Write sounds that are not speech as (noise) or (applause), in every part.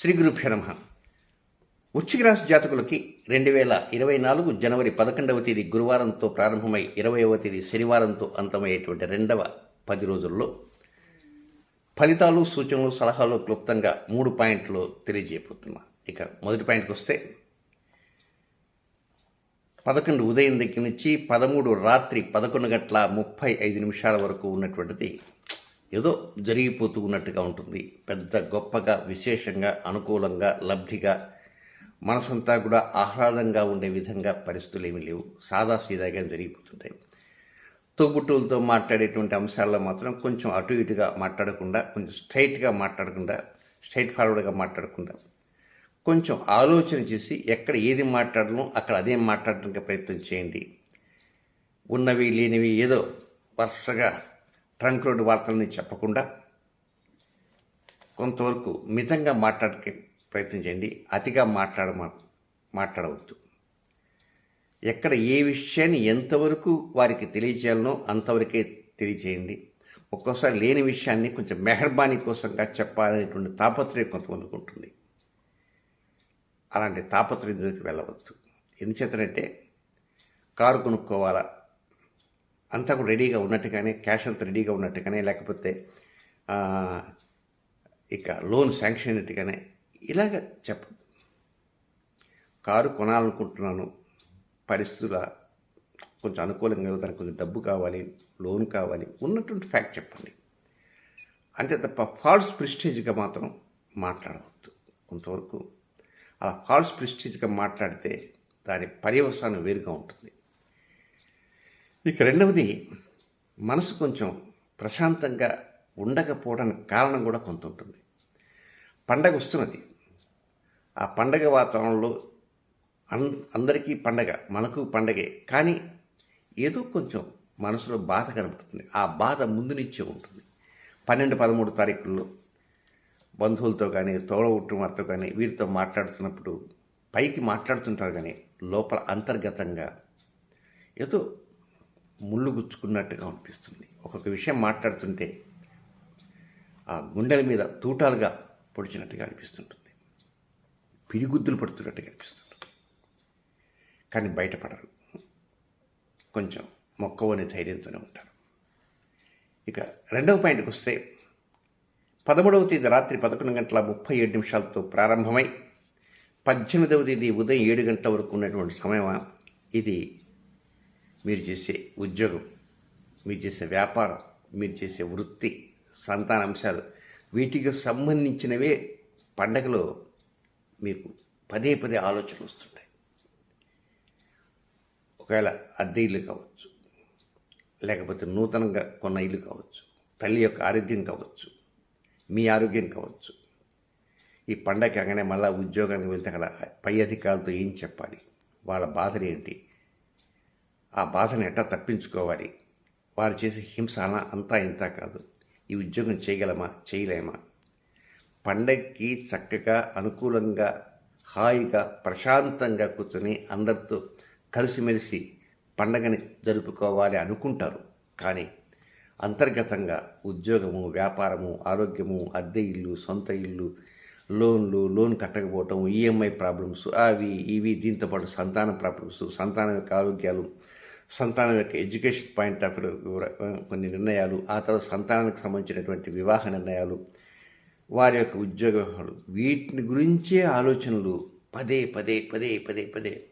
శ్రీ గురుభ్య నమ. వృశ్చిక రాశి జాతకులకి రెండు వేల ఇరవై నాలుగు జనవరి పదకొండవ తేదీ గురువారంతో ప్రారంభమై ఇరవైవ తేదీ శనివారంతో అంతమయ్యేటువంటి రెండవ పది రోజుల్లో ఫలితాలు సూచనలు సలహాలు క్లుప్తంగా మూడు పాయింట్లు తెలియజేయబోతున్నా. ఇక మొదటి పాయింట్కి వస్తే పదకొండు ఉదయం దగ్గర నుంచి పదమూడు రాత్రి పదకొండు గంటల ముప్పై ఐదు నిమిషాల వరకు ఉన్నటువంటిది ఏదో జరిగిపోతూ ఉన్నట్టుగా ఉంటుంది. పెద్ద గొప్పగా విశేషంగా అనుకూలంగా లబ్ధిగా మనసంతా కూడా ఆహ్లాదంగా ఉండే విధంగా పరిస్థితులు ఏమీ లేవు సాదాసీదాగా జరిగిపోతుంటాయి. తోబుట్టువులతో మాట్లాడేటువంటి అంశాల్లో మాత్రం కొంచెం అటు ఇటుగా మాట్లాడకుండా కొంచెం స్ట్రైట్గా మాట్లాడకుండా స్ట్రైట్ ఫార్వర్డ్గా మాట్లాడకుండా కొంచెం ఆలోచన చేసి ఎక్కడ ఏది మాట్లాడను అక్కడ అదే మాట్లాడడానికి ప్రయత్నం చేయండి. ఉన్నవి లేనివి ఏదో వరుసగా ట్రంక్ రోడ్డు వార్తలని చెప్పకుండా కొంతవరకు మితంగా మాట్లాడకే ప్రయత్నం చేయండి. అతిగా మాట్లాడ మాట్లాడవద్దు. ఎక్కడ ఏ విషయాన్ని ఎంతవరకు వారికి తెలియచేయాలనో అంతవరకే తెలియచేయండి ఒక్కోసారి లేని విషయాన్ని కొంచెం మెహర్బానీ కోసంగా చెప్పాలనేటువంటి తాపత్రయం కొంతమందికి ఉంటుంది. అలాంటి తాపత్రయం దగ్గరికి వెళ్ళవద్దు. ఎందుచేతనంటే కారు కొనుక్కోవాలా? అంతా కూడా రెడీగా ఉన్నట్టుగానే క్యాష్ అంతా రెడీగా ఉన్నట్టుగానే లేకపోతే ఇక లోన్ శాంక్షన్ అయినట్టుగానే ఇలాగ చెప్పదు కారు కొనాలనుకుంటున్నాను. పరిస్థితుల కొంచెం అనుకూలంగా దానికి కొంచెం డబ్బు కావాలి లోన్ కావాలి ఉన్నటువంటి ఫ్యాక్ట్ చెప్పండి. అంతే తప్ప ఫాల్స్ ప్రిస్టేజ్గా మాత్రం మాట్లాడవద్దు. కొంతవరకు అలా ఫాల్స్ ప్రిస్టేజ్గా మాట్లాడితే దాని పర్యవసానం వేరుగా ఉంటుంది. ఇక రెండవది మనసు కొంచెం ప్రశాంతంగా ఉండకపోవడానికి కారణం కూడా కొంత ఉంటుంది. పండగ వస్తున్నది. ఆ పండగ వాతావరణంలో అన్ అందరికీ పండగ మనకు పండగే కానీ ఏదో కొంచెం మనసులో బాధ కనబడుతుంది. ఆ బాధ ముందు నుంచే ఉంటుంది. పన్నెండు పదమూడు తారీఖుల్లో బంధువులతో కానీ తోడబుట్టుమారితో కానీ వీరితో మాట్లాడుతున్నప్పుడు పైకి మాట్లాడుతుంటారు కానీ లోపల అంతర్గతంగా ఏదో ముళ్ళు గుచ్చుకున్నట్టుగా అనిపిస్తుంది. ఒక్కొక్క విషయం మాట్లాడుతుంటే ఆ గుండెల మీద తూటాలుగా పొడిచినట్టుగా అనిపిస్తుంటుంది. పిడిగుద్దులు పడుతున్నట్టుగా అనిపిస్తుంటుంది. కానీ బయటపడరు. కొంచెం మొక్కవని ధైర్యంతోనే ఉంటారు. ఇక రెండవ పాయింట్కి వస్తే పదమూడవ తేదీ రాత్రి పదకొండు గంటల ముప్పై ఏడు నిమిషాలతో ప్రారంభమై పద్దెనిమిదవ తేదీ ఉదయం ఏడు గంటల వరకు ఉన్నటువంటి సమయం ఇది మీరు చేసే ఉద్యోగం మీరు చేసే వ్యాపారం మీరు చేసే వృత్తి సంతాన అంశాలు వీటికి సంబంధించినవే పండగలో మీకు పదే పదే ఆలోచనలు వస్తుంటాయి. ఒకవేళ అద్దె ఇల్లు కావచ్చు లేకపోతే నూతనంగా కొన్న ఇల్లు కావచ్చు తల్లి యొక్క ఆరోగ్యం కావచ్చు మీ ఆరోగ్యం కావచ్చు ఈ పండగ కాగానే మళ్ళీ ఉద్యోగానికి వెళ్తే అక్కడ పై అధికారులతో ఏం చెప్పాలి? వాళ్ళ బాధలు ఏంటి? ఆ బాధను ఎట్టా తప్పించుకోవాలి? వారు చేసే హింస అంతా ఇంత కాదు. ఈ ఉద్యోగం చేయగలమా? చేయలేమా? పండగకి చక్కగా అనుకూలంగా హాయిగా ప్రశాంతంగా కూర్చొని అందరితో కలిసిమెలిసి పండగని జరుపుకోవాలి అనుకుంటారు. కానీ అంతర్గతంగా ఉద్యోగము వ్యాపారము ఆరోగ్యము అద్దె ఇల్లు సొంత ఇల్లు లోన్లు లోన్ కట్టకపోవటం ఈఎంఐ ప్రాబ్లమ్స్ అవి ఇవి దీంతో పాటు సంతాన ప్రాబ్లమ్స్ సంతాన యొక్క ఆరోగ్యాలు సంతానం యొక్క ఎడ్యుకేషన్ పాయింట్ ఆఫ్ కొన్ని నిర్ణయాలు ఆ తర్వాత సంతానానికి సంబంధించినటువంటి వివాహ నిర్ణయాలు వారి యొక్క ఉద్యోగ వ్యవహారాలు. వీటిని గురించే ఆలోచనలు పదే పదే పదే పదే పదే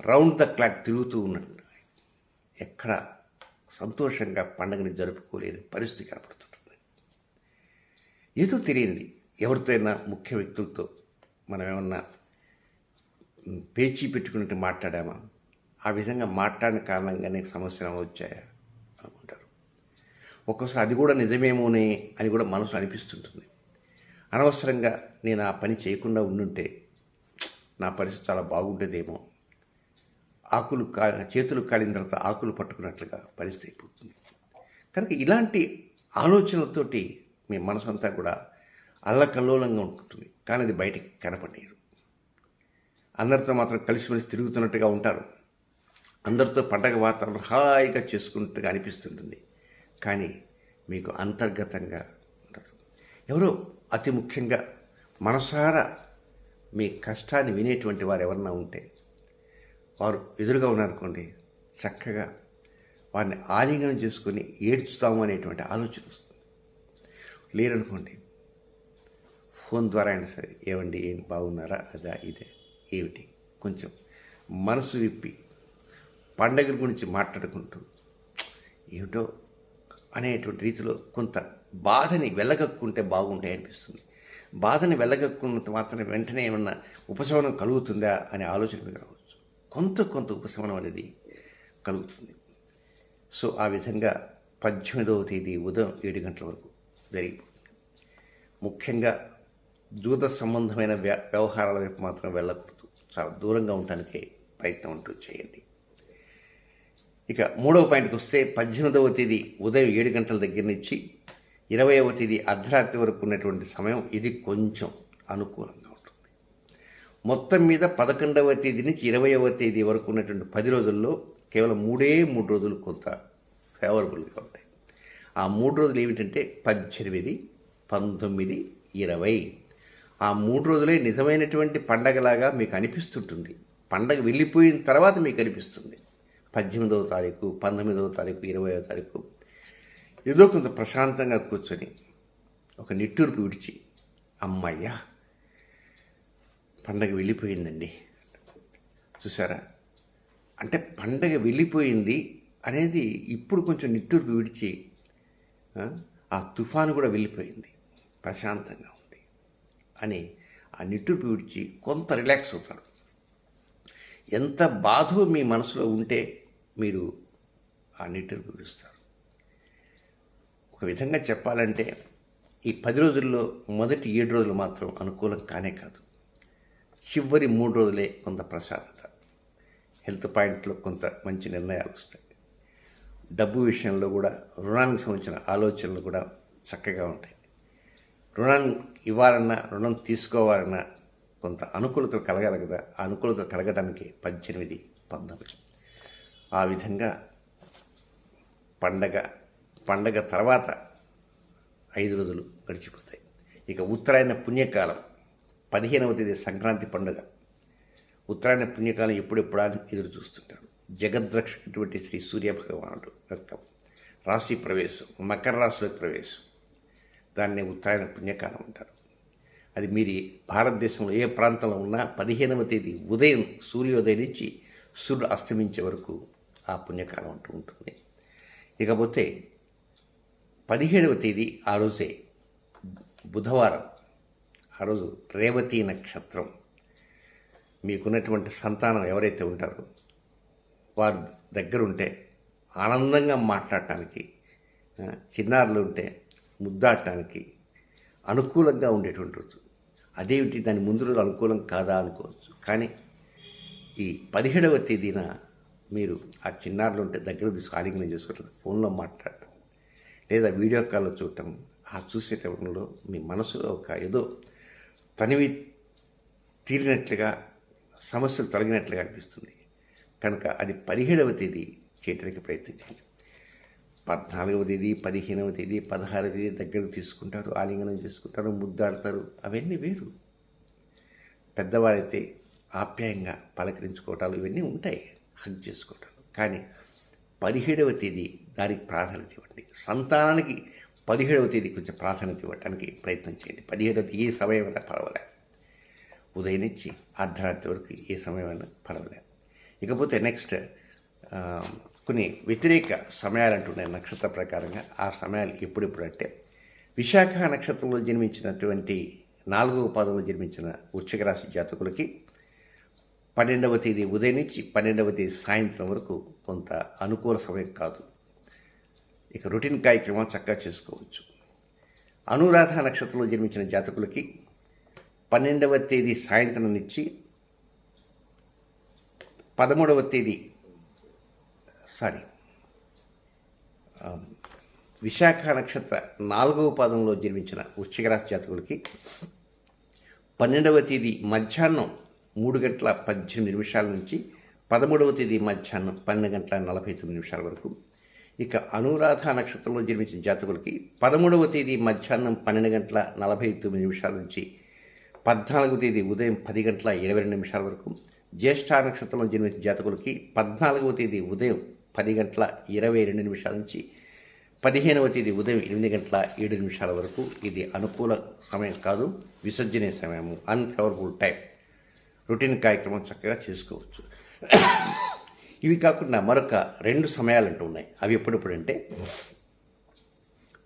రౌండ్ ద క్లాక్ తిరుగుతూ ఉన్నట్టు. ఎక్కడ సంతోషంగా పండగని జరుపుకోలేని పరిస్థితి కనపడుతుంటుంది. ఏదో తెలియంది. ఎవరితో అయినా ముఖ్య వ్యక్తులతో మనం ఏమన్నా పేచీ పెట్టుకున్నట్టు మాట్లాడామా? ఆ విధంగా మాట్లాడిన కారణంగానే సమస్యలు వచ్చాయా అనుకుంటారు. ఒక్కోసారి అది కూడా నిజమేమోనే అని కూడా మనసు అనిపిస్తుంటుంది. అనవసరంగా నేను ఆ పని చేయకుండా ఉండుంటే నా పరిస్థితి చాలా బాగుండేదేమో. ఆకులు కా చేతులు కాలిన తర్వాత ఆకులు పట్టుకున్నట్లుగా పరిస్థితి అయిపోతుంది. కనుక ఇలాంటి ఆలోచనలతోటి మీ మనసు అంతా కూడా అల్లకల్లోలంగా ఉంటుంది కానీ అది బయటికి కనపడేరు అందరితో మాత్రం కలిసిమెలిసి తిరుగుతున్నట్టుగా ఉంటారు. అందరితో పండగ వాతావరణం హాయిగా చేసుకున్నట్టుగా అనిపిస్తుంటుంది. కానీ మీకు అంతర్గతంగా ఉండదు. ఎవరో అతి ముఖ్యంగా మనసారా మీ కష్టాన్ని వినేటువంటి వారు ఎవరన్నా ఉంటే వారు ఎదురుగా ఉన్నారనుకోండి చక్కగా వారిని ఆలింగనం చేసుకొని ఏడ్చుతాము అనేటువంటి ఆలోచన వస్తుంది. లేరనుకోండి ఫోన్ ద్వారా అయినా సరే ఏమండి ఏంటి బాగున్నారా? అదా ఇదే ఏమిటి? కొంచెం మనసు విప్పి పండగల గురించి మాట్లాడుకుంటూ ఏమిటో అనేటువంటి రీతిలో కొంత బాధని వెళ్ళగక్కుంటే బాగుంటాయి అనిపిస్తుంది. బాధని వెళ్ళగక్కున్నంత మాత్రం వెంటనే ఏమన్నా ఉపశమనం కలుగుతుందా అనే ఆలోచన మీకు రావచ్చు. కొంత కొంత ఉపశమనం అనేది కలుగుతుంది. సో ఆ విధంగా పద్దెనిమిదవ తేదీ ఉదయం ఏడు గంటల వరకు జరిగిపోతుంది. ముఖ్యంగా జూత సంబంధమైన వ్య వ్యవహారాల వైపు మాత్రం వెళ్ళకూడదు. చాలా దూరంగా ఉండటానికి ప్రయత్నం అంటూ చేయండి. ఇక మూడవ పాయింట్కి వస్తే పద్దెనిమిదవ తేదీ ఉదయం ఏడు గంటల దగ్గర నుంచి ఇరవైవ తేదీ అర్ధరాత్రి వరకు ఉన్నటువంటి సమయం ఇది కొంచెం అనుకూలంగా ఉంటుంది. మొత్తం మీద పదకొండవ తేదీ నుంచి ఇరవైవ తేదీ వరకు ఉన్నటువంటి పది రోజుల్లో కేవలం మూడే మూడు రోజులు కొంత ఫేవరబుల్గా ఉంటాయి. ఆ మూడు రోజులు ఏమిటంటే పద్దెనిమిది పంతొమ్మిది ఇరవై. ఆ మూడు రోజులే నిజమైనటువంటి పండగలాగా మీకు అనిపిస్తుంటుంది. పండగ వెళ్ళిపోయిన తర్వాత మీకు అనిపిస్తుంది. పద్దెనిమిదవ తారీఖు పంతొమ్మిదవ తారీఖు ఇరవైవ తారీఖు. ఏదో కొంత ప్రశాంతంగా కూర్చొని ఒక నిట్టూర్పు విడిచి అమ్మయ్యా పండగ వెళ్ళిపోయిందండి. చూసారా అంటే పండగ వెళ్ళిపోయింది అనేది ఇప్పుడు కొంచెం నిట్టూర్పు విడిచి ఆ, ఆ తుఫాను కూడా వెళ్ళిపోయింది. ప్రశాంతంగా ఉంది అని ఆ నిట్టూర్పు విడిచి కొంత రిలాక్స్ అవుతారు. ఎంత బాధో మీ మనసులో ఉంటే మీరు ఆ నీటిని విడుస్తారు ఒక విధంగా చెప్పాలంటే ఈ పది రోజుల్లో మొదటి ఏడు రోజులు మాత్రం అనుకూలం కానే కాదు. చివరి మూడు రోజులే కొంత ప్రశాంతత. హెల్త్ పాయింట్లో కొంత మంచి నిర్ణయాలు వస్తాయి. డబ్బు విషయంలో కూడా రుణానికి సంబంధించిన ఆలోచనలు కూడా చక్కగా ఉంటాయి. రుణాన్ని ఇవ్వాలన్నా రుణం తీసుకోవాలన్నా కొంత అనుకూలత కలగాలి కదా. ఆ అనుకూలత కలగడానికి పద్దెనిమిది పంతొమ్మిది. ఆ విధంగా పండగ పండగ తర్వాత ఐదు రోజులు గడిచిపోతాయి. ఇక ఉత్తరాయణ పుణ్యకాలం పదిహేనవ తేదీ సంక్రాంతి పండుగ. ఉత్తరాయణ పుణ్యకాలం ఎప్పుడెప్పుడా ఎదురు చూస్తుంటారు జగద్రక్షటువంటి శ్రీ సూర్య భగవానుడు యొక్క రాశి ప్రవేశం మకర రాశిలోకి ప్రవేశం. దాన్ని ఉత్తరాయణ పుణ్యకాలం అంటారు. అది మీరు భారతదేశంలో ఏ ప్రాంతంలో ఉన్నా పదిహేనవ తేదీ ఉదయం సూర్యోదయం నుంచి సూర్యుడు అస్తమించే వరకు ఆ పుణ్యకాలం అంటూ ఉంటుంది. ఇకపోతే పదిహేడవ తేదీ ఆ రోజే బుధవారం ఆ రోజు రేవతి నక్షత్రం. మీకున్నటువంటి సంతానం ఎవరైతే ఉంటారో వారి దగ్గర ఉంటే ఆనందంగా మాట్లాడటానికి చిన్నారులు ఉంటే ముద్దాడటానికి అనుకూలంగా ఉండేటువంటి రోజు. అదేమిటి? దాని ముందు రోజు అనుకూలం కాదా అనుకోవచ్చు. కానీ ఈ పదిహేడవ తేదీన మీరు ఆ చిన్నారులు ఉంటే దగ్గర తీసుకు ఆలింగనం చేసుకోవటం ఫోన్లో మాట్లాడటం లేదా వీడియో కాల్లో చూడటం ఆ చూసేటప్పుడు మీ మనసులో ఒక ఏదో తనివి తీరినట్లుగా సమస్యలు తొలగినట్లుగా అనిపిస్తుంది. కనుక అది పదిహేడవ తేదీ చేయడానికి ప్రయత్నించండి. పద్నాలుగవ తేదీ పదిహేనవ తేదీ పదహారవ తేదీ దగ్గరకు తీసుకుంటారు ఆలింగనం చేసుకుంటారు ముద్దాడతారు. అవన్నీ వేరు. పెద్దవారైతే ఆప్యాయంగా పలకరించుకోవటాలు ఇవన్నీ ఉంటాయి. హగ్ చేసుకుంటాను. కానీ పదిహేడవ తేదీ దానికి ప్రాధాన్యత ఇవ్వండి. సంతానానికి పదిహేడవ తేదీ కొంచెం ప్రాధాన్యత ఇవ్వడానికి ప్రయత్నం చేయండి. పదిహేడవ తేదీ ఏ సమయమైనా పర్వాలేదు. ఉదయం నుంచి అర్ధరాత్రి వరకు ఏ సమయమైనా పర్వాలేదు. ఇకపోతే నెక్స్ట్ కొన్ని వ్యతిరేక సమయాలు అంటున్నాయి నక్షత్ర ప్రకారంగా. ఆ సమయాలు ఎప్పుడెప్పుడు అంటే విశాఖ నక్షత్రంలో జన్మించినటువంటి నాలుగవ పాదంలో జన్మించిన వృశ్చిక రాశి జాతకులకి పన్నెండవ తేదీ ఉదయం నుంచి పన్నెండవ తేదీ సాయంత్రం వరకు కొంత అనుకూల సమయం కాదు. ఇక రొటీన్ కార్యక్రమం చక్కగా చేసుకోవచ్చు. అనురాధ నక్షత్రంలో జన్మించిన జాతకులకి పన్నెండవ తేదీ సాయంత్రం నుంచి పదమూడవ తేదీ సారీ విశాఖ నక్షత్ర నాలుగవ పాదంలో జన్మించిన వృశ్చిక రాశి జాతకులకి పన్నెండవ తేదీ మధ్యాహ్నం మూడు గంటల పద్దెనిమిది నిమిషాల నుంచి పదమూడవ తేదీ మధ్యాహ్నం పన్నెండు గంటల నలభై తొమ్మిది నిమిషాల వరకు. ఇక అనురాధ నక్షత్రంలో జన్మించిన జాతకులకి పదమూడవ తేదీ మధ్యాహ్నం పన్నెండు గంటల నలభై తొమ్మిది నిమిషాల నుంచి పద్నాలుగవ తేదీ ఉదయం పది గంటల ఇరవై రెండు నిమిషాల వరకు. జ్యేష్ఠ నక్షత్రంలో జన్మించిన జాతకులకి పద్నాలుగవ తేదీ ఉదయం పది గంటల ఇరవై రెండు నిమిషాల నుంచి పదిహేనవ తేదీ ఉదయం ఎనిమిది గంటల ఏడు నిమిషాల వరకు. ఇది అనుకూల సమయం కాదు విసర్జనే సమయము. అన్ఫేవరబుల్ టైం రొటీన్ కార్యక్రమం చక్కగా చేసుకోవచ్చు. (coughs) ఇవి కాకుండా మరొక రెండు సమయాలు అంటూ ఉన్నాయి. అవి ఎప్పుడెప్పుడంటే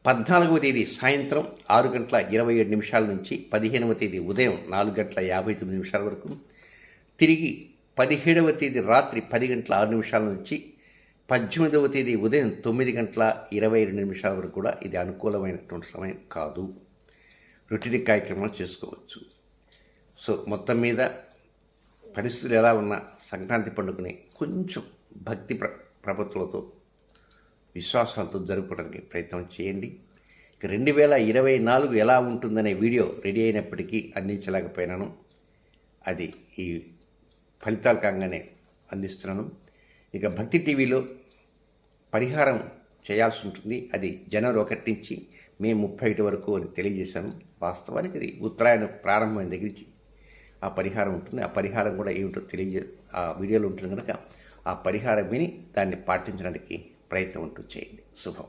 పద్నాలుగవ తేదీ సాయంత్రం ఆరు గంటల ఇరవై ఏడు నిమిషాల నుంచి పదిహేనవ తేదీ ఉదయం నాలుగు గంటల యాభై తొమ్మిది నిమిషాల వరకు తిరిగి పదిహేడవ తేదీ రాత్రి పది గంటల ఆరు నిమిషాల నుంచి పద్దెనిమిదవ తేదీ ఉదయం తొమ్మిది గంటల ఇరవై రెండు నిమిషాల వరకు కూడా ఇది అనుకూలమైనటువంటి సమయం కాదు. రొటీన్ కార్యక్రమాలు చేసుకోవచ్చు. సో మొత్తం మీద పరిస్థితులు ఎలా ఉన్నా సంక్రాంతి పండుగని కొంచెం భక్తి ప్ర ప్రపత్తులతో విశ్వాసాలతో జరుపుకోవడానికి ప్రయత్నం చేయండి. ఇక రెండు వేల ఇరవై నాలుగు ఎలా ఉంటుందనే వీడియో రెడీ అయినప్పటికీ అందించలేకపోయినాను. అది ఈ ఫలితాలు కాగానే అందిస్తున్నాను. ఇక భక్తి టీవీలో పరిహారం చేయాల్సి ఉంటుంది. అది జనవరి ఒకటి నుంచి మే ముప్పై ఒకటి వరకు అని తెలియజేశాను. వాస్తవానికి అది ఉత్తరాయణ ప్రారంభమైన దగ్గర నుంచి ఆ పరిహారం ఉంటుంది. ఆ పరిహారం కూడా ఏమిటో తెలియజే ఆ వీడియోలో ఉంటుంది కనుక ఆ పరిహారం విని దాన్ని పాటించడానికి ప్రయత్నం ఉంటూ చేయండి. శుభం.